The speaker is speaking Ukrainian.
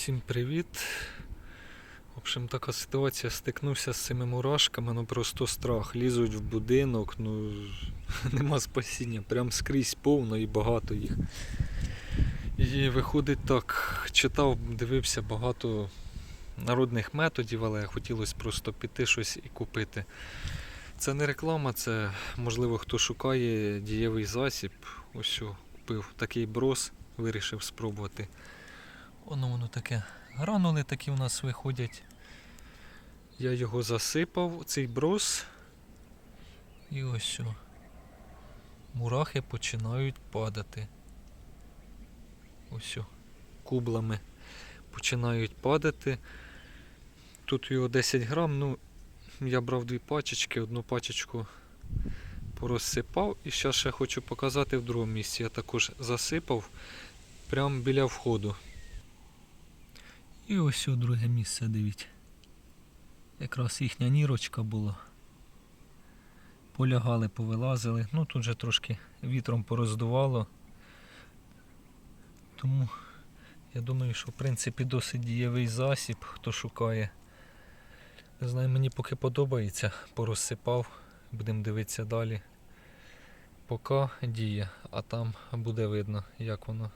Всім привіт. В общем, така ситуація. Стикнувся з цими мурашками, ну просто страх. Лізуть в будинок, ну нема спасіння. Прям скрізь повно і багато їх. І виходить так, читав, дивився багато народних методів, але хотілося просто піти щось і купити. Це не реклама, це можливо хто шукає дієвий засіб. Ось купив такий брос, вирішив спробувати. Воно воно таке. Гранули такі у нас виходять. Я його засипав, цей брос. І ось що. Мурахи починають падати. Ось що. Кублами починають падати. Тут його 10 грам, ну я брав дві пачечки, одну пачечку порозсипав. І зараз ще хочу показати в другому місці. Я також засипав прямо біля входу. І ось о друге місце, дивіться. Якраз їхня нірочка була. Полягали, повилазили. Ну тут же трошки вітром пороздувало. Тому я думаю, що в принципі досить дієвий засіб, хто шукає. Не знаю, мені поки подобається, порозсипав, будемо дивитися далі. Поки діє, а там буде видно, як воно